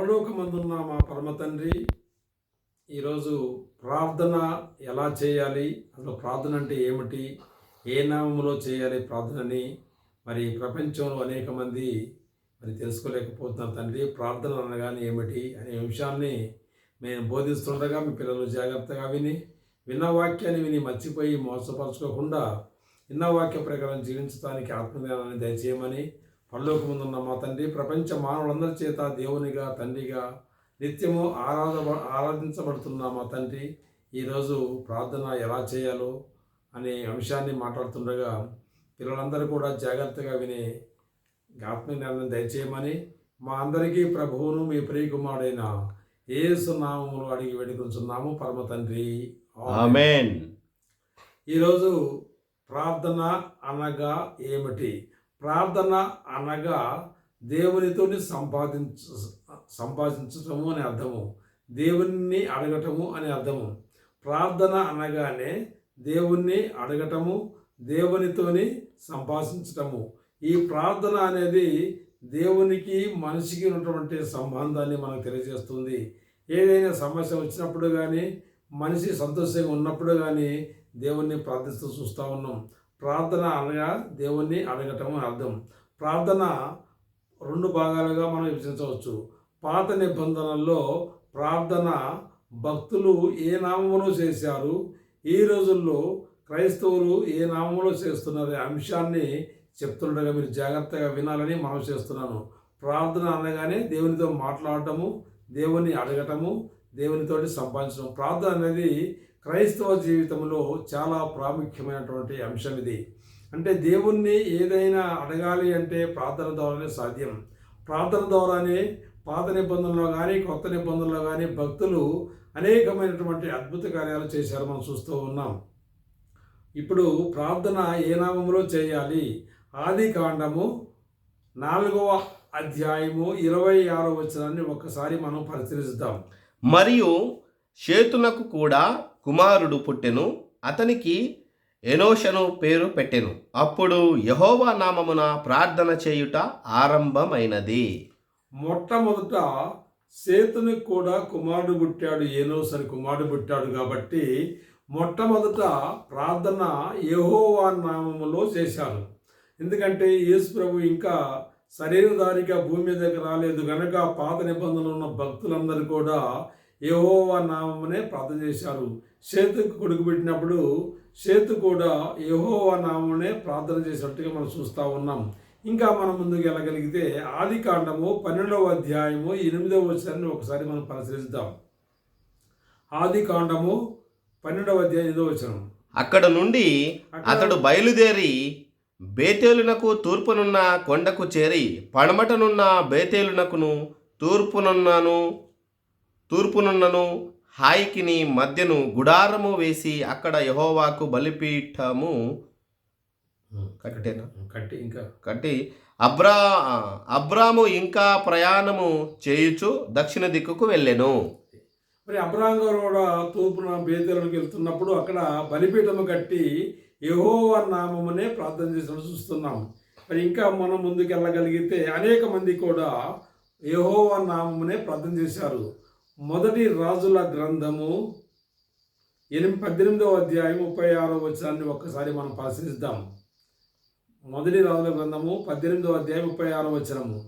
పరలోకమందున్న మా పరమ తండ్రి ఈరోజు ప్రార్థన ఎలా చేయాలి? అసలు ప్రార్థన అంటే ఏమిటి? ఏ నామంలో చేయాలి ప్రార్థనని? మరి ప్రపంచంలో అనేక మంది మరి తెలుసుకోలేకపోతున్నారు తండ్రి. ప్రార్థన అనగానే ఏమిటి అనే అంశాన్ని మేము బోధిస్తుండగా మీ పిల్లలు జాగ్రత్తగా విని విన్న వాక్యాన్ని విని మర్చిపోయి మోసపరచుకోకుండా విన్న వాక్య ప్రకారం జీవించడానికి ఆత్మజ్ఞానాన్ని దయచేయమని పరలోక ముందున్న మా తండ్రి ప్రపంచ మానవులందరి చేత దేవునిగా తండ్రిగా నిత్యము ఆరాధ ఆరాధించబడుతున్న మా తండ్రి ఈరోజు ప్రార్థన ఎలా చేయాలో అనే అంశాన్ని మాట్లాడుతుండగా పిల్లలందరూ కూడా జాగ్రత్తగా విని ఆత్మజ్ఞానం దయచేయమని మా అందరికీ ప్రభువును మీ ప్రియకుమారుడైన ఏసు నామములు అడిగి వేడుకొంచున్నాము. పరమ తండ్రి ఈరోజు ప్రార్థన అనగా ఏమిటి? ప్రార్థన అనగా దేవునితోని సంపాదించ సంపాదించటము అనే అర్థము. దేవుణ్ణి అడగటము అనే అర్థము. ప్రార్థన అనగానే దేవుణ్ణి అడగటము దేవునితోని సంభాషించటము ఈ ప్రార్థన అనేది దేవునికి మనిషికి ఉన్నటువంటి సంబంధాన్ని మనకు తెలియజేస్తుంది. ఏదైనా సమస్య వచ్చినప్పుడు కానీ మనిషి సంతోషంగా ఉన్నప్పుడు కానీ దేవుణ్ణి ప్రార్థిస్తూ చూస్తూ ఉన్నాం. ప్రార్థన అనగా దేవుణ్ణి అడగటం అర్థం. ప్రార్థన రెండు భాగాలుగా మనం విభజించవచ్చు. పాత నిబంధనల్లో ప్రార్థన భక్తులు ఏ నామంలో చేశారు ఈ రోజుల్లో క్రైస్తవులు ఏ నామంలో చేస్తున్నారు అనే అంశాన్ని చెప్తుండగా మీరు జాగ్రత్తగా వినాలని మనం చేస్తున్నాను. ప్రార్థన అనగానే దేవునితో మాట్లాడటము దేవుని అడగటము దేవునితోటి సంపాదించడం ప్రార్థన అనేది క్రైస్తవ జీవితంలో చాలా ప్రాముఖ్యమైనటువంటి అంశం ఇది. అంటే దేవుణ్ణి ఏదైనా అడగాలి అంటే ప్రార్థన ద్వారానే సాధ్యం. ప్రార్థన ద్వారానే పాత నిబంధనలో కానీ కొత్త నిబంధనలో కానీ భక్తులు అనేకమైనటువంటి అద్భుత కార్యాలు చేశారు మనం చూస్తూ ఉన్నాం. ఇప్పుడు ప్రార్థన ఏ నామంలో చేయాలి? ఆది కాండము నాలుగవ అధ్యాయము ఇరవై ఆరో వచనాన్ని ఒక్కసారి మనం పరిశీలిద్దాం. మరియు చేతునకు కూడా కుమారుడు పుట్టెను అతనికి ఎనోషను పేరు పెట్టెను. అప్పుడు యహోవా నామమున ప్రార్థన చేయుట ఆరంభమైనది. మొట్టమొదట సేతునికి కూడా కుమారుడు పుట్టాడు ఏనోస్ అని కుమారుడు పుట్టాడు కాబట్టి మొట్టమొదట ప్రార్థన యహోవా నామములో చేశారు. ఎందుకంటే యేసు ప్రభు ఇంకా శరీరధారిగా భూమి మీదకి రాలేదు. కనుక పాత నిబంధనలు ఉన్న భక్తులందరూ కూడా యెహోవా నామమునే ప్రార్థన చేశారు. సేతుకు కొడుకు పెట్టినప్పుడు సేతు కూడా యెహోవా నామమునే ప్రార్థన చేసినట్టుగా మనం చూస్తూ ఉన్నాం. ఇంకా మనం ముందుకు వెళ్ళగలిగితే ఆది కాండము పన్నెండవ అధ్యాయము ఎనిమిదవ వచనాన్ని ఒకసారి మనం పరిశీలిద్దాం. ఆది కాండము పన్నెండవ అధ్యాయం ఎనిమిదవ వచనం. అక్కడ నుండి అతడు బయలుదేరి బేతేలునకు తూర్పునున్న కొండకు చేరి పడమటనున్న బేతేలునకును తూర్పునున్నను తూర్పునున్నను హాయికిని మధ్యను గుడారము వేసి అక్కడ యహోవాకు బలిపీఠము కట్టేనా? కట్టి ఇంకా. కట్టి అబ్రా అబ్రాము ఇంకా ప్రయాణము చేయుచు దక్షిణ దిక్కుకు వెళ్ళెను. మరి అబ్రాహం గారు కూడా తూర్పున బేతలకు వెళ్తున్నప్పుడు అక్కడ బలిపీఠము కట్టి యెహోవా నామమునే ప్రార్థన చేసినట్టు చూస్తున్నాం. మరి ఇంకా మనం ముందుకు వెళ్ళగలిగితే అనేక మంది కూడా యెహోవా నామమునే ప్రార్థన చేశారు. మొదటి రాజుల గ్రంథము ఎనిమిది పద్దెనిమిదవ అధ్యాయం ముప్పై ఆరో వచనాన్ని ఒక్కసారి మనం పరిశీలిద్దాం మొదటి రాజుల గ్రంథము పద్దెనిమిదవ అధ్యాయం ముప్పై ఆరో వచనము.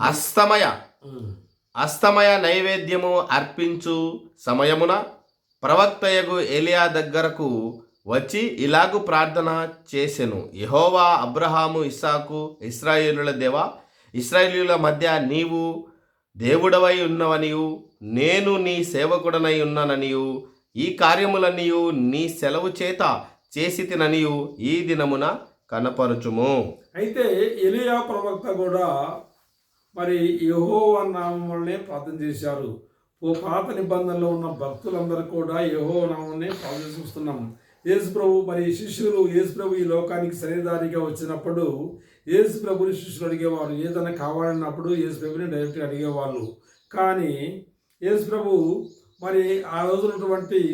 అస్తమయ. అస్తమయ నైవేద్యము అర్పించు సమయమున ప్రవక్తయగు ఎలియా దగ్గరకు వచ్చి ఇలాగు ప్రార్థన చేసెను. యహోవా అబ్రహాము ఇస్సాకు ఇస్రాయేలుల దేవా ఇస్రాయేలీల మధ్య నీవు దేవుడవై ఉన్నవనియు నేను నీ సేవకుడనై ఉన్నాననియు ఈ కార్యములనియు నీ సెలవు చేత చేసి తిననియు ఈ దినమున కనపరచుము. అయితే ఎలియా ప్రవక్త కూడా మరి యహోవా నామములనే ప్రార్థన చేశారు. ఓ పాత నిబంధనలో ఉన్న భక్తులందరూ కూడా యహో నామనే ప్రార్థన చూస్తున్నాం యేసు ప్రభు మరి శిష్యులు యేసు ప్రభు ఈ లోకానికి శరీరధారిగా వచ్చినప్పుడు యేసు ప్రభుని శిష్యులు అడిగేవారు ఏదైనా కావాలన్నప్పుడు యేసు ప్రభుని డైరెక్ట్గా అడిగేవాళ్ళు. కానీ యేసు ప్రభు మరి ఆ రోజు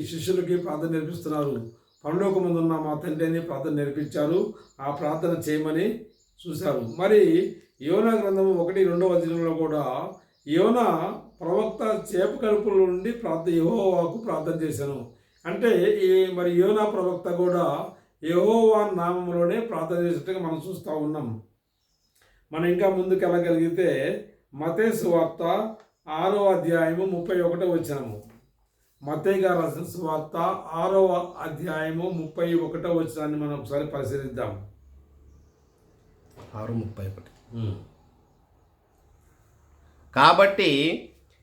శిష్యులకి ప్రార్థన నేర్పిస్తున్నారు. ఉన్న మా తండ్రి అని ప్రార్థన నేర్పించారు. ఆ ప్రార్థన చేయమని చూశారు. మరి యోనా గ్రంథము ఒకటి రెండవ దినంలో కూడా యోనా ప్రవక్త చేప కడుపుల నుండి ప్రార్థన యెహోవాకు ప్రార్థన చేశాను. అంటే ఈ మరి యోనా ప్రవక్త కూడా యెహోవా నామంలోనే ప్రార్థన చేసినట్టుగా మనం చూస్తూ ఉన్నాం. మనం ఇంకా ముందుకు వెళ్ళగలిగితే మతేసు వార్త ఆరో అధ్యాయము ముప్పై ఒకటో వచ్చినము మతయ్య గారు రాసిన సువార్త ఆరో అధ్యాయము ముప్పై ఒకటో వచ్చినాన్ని మనం ఒకసారి పరిశీలిద్దాం. ఆరు ముప్పై ఒకటి. కాబట్టి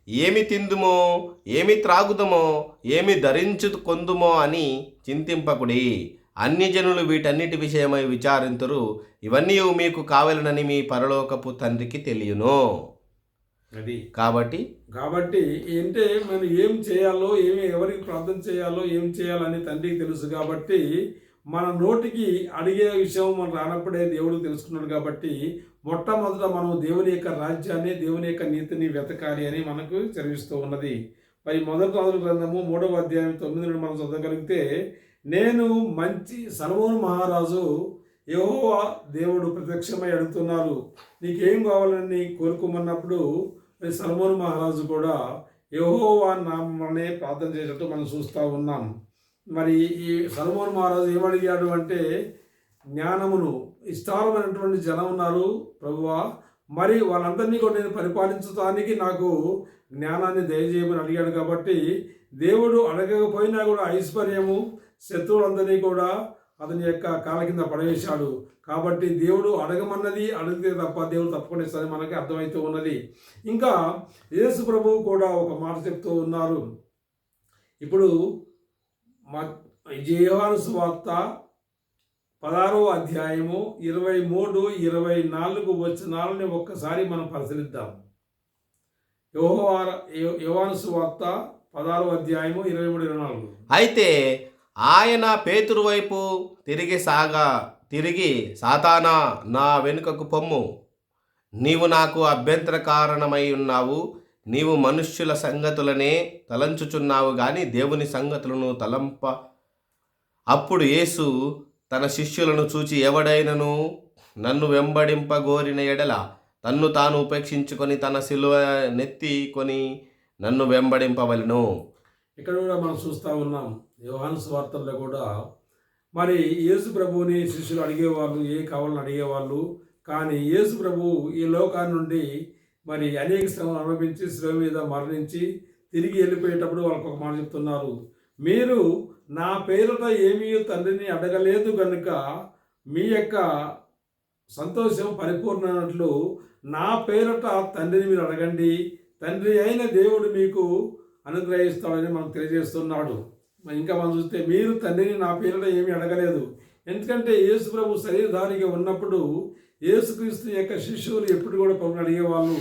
ఏమి తిందుమో ఏమి త్రాగుదమో ఏమి ధరించుకొందుమో అని చింతింపకుడి. అన్ని జనులు వీటన్నిటి విషయమై విచారింతురు. ఇవన్నీ మీకు కావలనని మీ పరలోకపు తండ్రికి తెలియను. అది. కాబట్టి? కాబట్టి ఏంటే మనం ఏం చేయాలో ఏమి ఎవరికి ప్రార్థన చేయాలో ఏం చేయాలని తండ్రికి తెలుసు కాబట్టి మన నోటికి అడిగే విషయం మనం రానప్పుడే దేవుడు తెలుసుకున్నాడు కాబట్టి మొట్టమొదట మనం దేవుని యొక్క రాజ్యాన్ని దేవుని యొక్క నీతిని వెతకాలి అని మనకు చదివిస్తూ ఉన్నది. మరి మొదటి రాజుల గ్రంథము మూడవ అధ్యాయం తొమ్మిది నుండి మనం చదవగలిగితే నేను మంచి సలమోను మహారాజు ఏవో దేవుడు ప్రత్యక్షమై అడుగుతున్నారు. నీకేం కావాలని కోరుకోమన్నప్పుడు మరి మహారాజు కూడా యహోవా నామనే ప్రార్థన చేసినట్టు మనం చూస్తూ ఉన్నాం. మరి ఈ సలమోను మహారాజు ఏమడిగాడు అంటే జ్ఞానమును విస్తారమైనటువంటి జనం ఉన్నారు ప్రభువా. మరి వాళ్ళందరినీ కూడా నేను పరిపాలించడానికి నాకు జ్ఞానాన్ని దయచేయమని అడిగాడు కాబట్టి దేవుడు అడగకపోయినా కూడా ఐశ్వర్యము శత్రువులందరినీ కూడా అతని యొక్క కాల కింద పడవేశాడు. కాబట్టి దేవుడు అడగమన్నది అడిగితే తప్ప దేవుడు తప్పకుండా ఇస్తారని మనకి అర్థమవుతూ ఉన్నది. ఇంకా యేసు ప్రభువు కూడా ఒక మాట చెప్తూ ఉన్నారు. ఇప్పుడు మా యోహాను సువార్త పదహారో అధ్యాయము ఇరవై మూడు ఇరవై నాలుగు వచనాలని ఒక్కసారి మనం పరిశీలిద్దాం. యోహోవార యోహాను సువార్త పదారో అధ్యాయము ఇరవై మూడు ఇరవై నాలుగు. అయితే ఆయన పేతురు వైపు తిరిగి సాగా తిరిగి సాతానా నా వెనుకకు పొమ్ము. నీవు నాకు అభ్యంతర కారణమై ఉన్నావు. నీవు మనుష్యుల సంగతులనే తలంచుచున్నావు కానీ దేవుని సంగతులను తలంప అప్పుడు యేసు తన శిష్యులను చూచి ఎవడైనను నన్ను వెంబడింపగోరిన ఎడల తన్ను తాను ఉపేక్షించుకొని తన శిలువ నెత్తికొని నన్ను వెంబడింపవలను. ఇక్కడ కూడా మనం చూస్తూ ఉన్నాం. యోహాను స్వార్థంలో కూడా మరి యేసు ప్రభువుని శిష్యులు అడిగేవాళ్ళు ఏ కావాలని అడిగేవాళ్ళు కానీ యేసు ప్రభు ఈ లోకాన్ని నుండి మరి అనేక శ్రమలు అనుభవించి శ్రమ మీద మరణించి తిరిగి వెళ్ళిపోయేటప్పుడు వాళ్ళకు ఒక మాట చెప్తున్నారు. మీరు నా పేరుట ఏమీ తండ్రిని అడగలేదు కనుక మీ యొక్క సంతోషం పరిపూర్ణమైనట్లు నా పేరట తండ్రిని మీరు అడగండి. తండ్రి అయిన దేవుడు మీకు అనుగ్రహిస్తాడని మనం తెలియజేస్తున్నాడు. ఇంకా మనం చూస్తే మీరు తండ్రిని నా పేరుట ఏమీ అడగలేదు. ఎందుకంటే యేసు ప్రభు శరీరధారిగా ఉన్నప్పుడు యేసుక్రీస్తు యొక్క శిష్యులు ఎప్పుడు కూడా ప్రభుని అడిగేవాళ్ళు.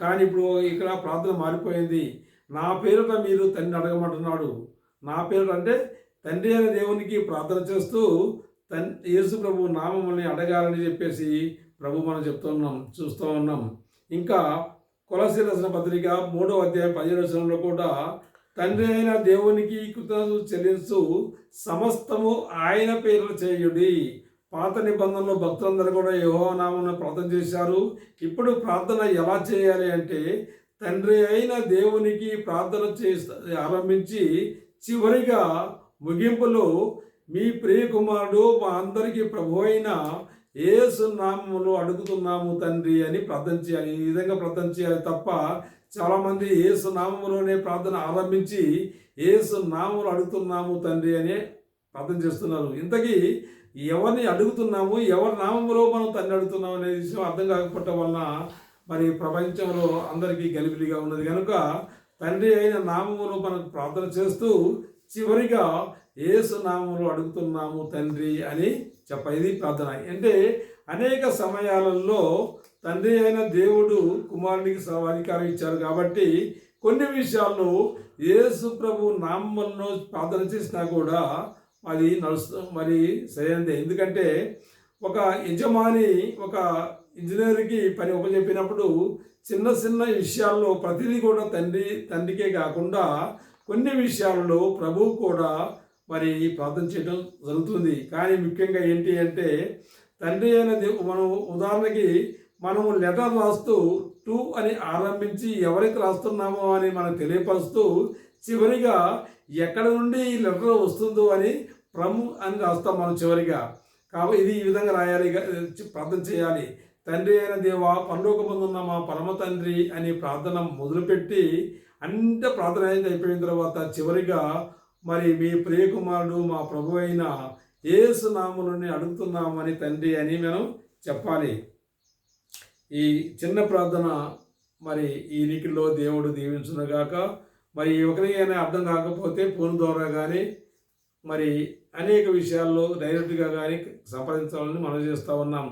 కానీ ఇప్పుడు ఇక్కడ ప్రార్థన మారిపోయింది. నా పేరుట మీరు తండ్రిని అడగమంటున్నాడు. నా పేరు అంటే తండ్రి అయిన దేవునికి ప్రార్థన చేస్తూ తన్ యేసు ప్రభు నామముల్ని అడగాలని చెప్పేసి ప్రభు మనం చెప్తున్నాం చూస్తూ ఉన్నాం. ఇంకా కొలసి రచన పత్రిక మూడో అధ్యాయం పదిహేడు వచనంలో కూడా తండ్రి అయిన దేవునికి కృతజ్ఞతలు చెల్లించు సమస్తము ఆయన పేరు చేయుడి. పాత నిబంధనలో భక్తులందరూ కూడా యహోనామను ప్రార్థన చేశారు. ఇప్పుడు ప్రార్థన ఎలా చేయాలి అంటే తండ్రి అయిన దేవునికి ప్రార్థన చే ఆరంభించి చివరిగా ముగింపులో మీ ప్రియకుమారుడు మా అందరికీ ప్రభు అయిన ఏసు నామములు అడుగుతున్నాము తండ్రి అని ప్రార్థన చేయాలి. ఈ విధంగా ప్రార్థన చేయాలి తప్ప చాలామంది ఏసు నామములోనే ప్రార్థన ఆరంభించి ఏసు నామములు అడుగుతున్నాము తండ్రి అని ప్రార్థన చేస్తున్నారు. ఇంతకీ ఎవరిని అడుగుతున్నాము ఎవరి నామములో మనం తండ్రి అడుగుతున్నాము అనే విషయం అర్థం కాకపోవటం వలన మరి ప్రపంచంలో అందరికీ గలిబిలిగా ఉన్నది. కనుక తండ్రి అయిన నామములు మనకు ప్రార్థన చేస్తూ చివరిగా ఏసు నామంలో అడుగుతున్నాము తండ్రి అని చెప్ప ఇది ప్రార్థన. అంటే అనేక సమయాలలో తండ్రి అయిన దేవుడు కుమారునికి స- అధికారం ఇచ్చారు కాబట్టి కొన్ని విషయాల్లో యేసు ప్రభు నామంలో ప్రార్థన చేసినా కూడా అది నడుస్తు మరి సరైనదే. ఎందుకంటే ఒక యజమాని ఒక ఇంజనీర్కి పని చెప్పినప్పుడు చిన్న చిన్న విషయాల్లో ప్రతిదీ కూడా తండ్రి తండ్రికే కాకుండా కొన్ని విషయాల్లో ప్రభువు కూడా మరి ప్రార్థన చేయడం జరుగుతుంది. కానీ ముఖ్యంగా ఏంటి అంటే తండ్రి అయిన మనం ఉదాహరణకి మనము లెటర్ రాస్తూ టూ అని ఆరంభించి ఎవరికి రాస్తున్నామో అని మనకు తెలియపరుస్తూ చివరిగా ఎక్కడ నుండి ఈ లెటర్ వస్తుందో అని ప్రము అని రాస్తాం మనం చివరిగా. కాబట్టి ఇది ఈ విధంగా రాయాలి ప్రార్థన చేయాలి. తండ్రి అయిన దేవ పరలోకమందున్న మా పరమ తండ్రి అని ప్రార్థన మొదలుపెట్టి అంత ప్రార్థన అయిపోయిన తర్వాత చివరిగా మరి మీ ప్రియకుమారుడు మా ప్రభు అయిన ఏసు అడుగుతున్నామని తండ్రి అని మనం చెప్పాలి. ఈ చిన్న ప్రార్థన మరి ఈ రీతిలో దేవుడు దీవించునుగాక. మరి ఒకరికైనా అర్థం కాకపోతే ఫోన్ ద్వారా కానీ మరి అనేక విషయాల్లో డైరెక్ట్గా కానీ సంప్రదించాలని మనం చేస్తూ ఉన్నాం.